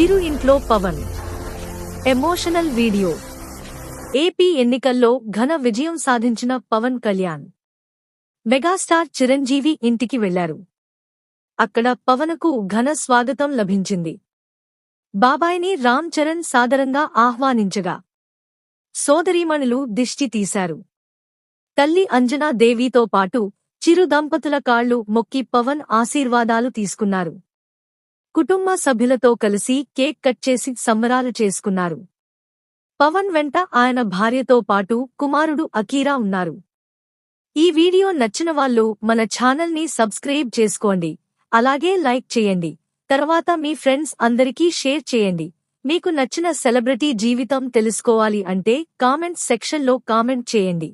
చిరు ఇంట్లో Pawan. Emotional video. AP ఎన్నికల్లో ఘన విజయం సాధించిన పవన్ కళ్యాణ్. మెగాస్టార్ చిరంజీవి ఇంటికి వెళ్ళారు. అక్కడ పవన్కు ఘన స్వాగతం లభించింది. బాబాయిని రామ్ చరణ్ సాదరంగా ఆహ్వానించగా. సోదరీమణులు దిష్టి తీశారు. తల్లి అంజనా దేవితో పాటు చిరు దంపతుల కాళ్ళు మొక్కి పవన్ ఆశీర్వాదాలు తీసుకున్నారు. కుటుంబ సభ్యులతో కలిసి కేక్ కట్ చేసి సంబరాలు చేసుకున్నారు. పవన్ వెంట ఆయన భార్యతో పాటు కుమారుడు అకీరా ఉన్నారు. ఈ వీడియో నచ్చిన వాళ్ళు మన ఛానల్ని సబ్స్క్రైబ్ చేసుకోండి. అలాగే లైక్ చేయండి. తర్వాత మీ ఫ్రెండ్స్ అందరికీ షేర్ చేయండి. మీకు నచ్చిన సెలబ్రిటీ జీవితం తెలుసుకోవాలి అంటే కామెంట్ సెక్షన్లో కామెంట్ చేయండి.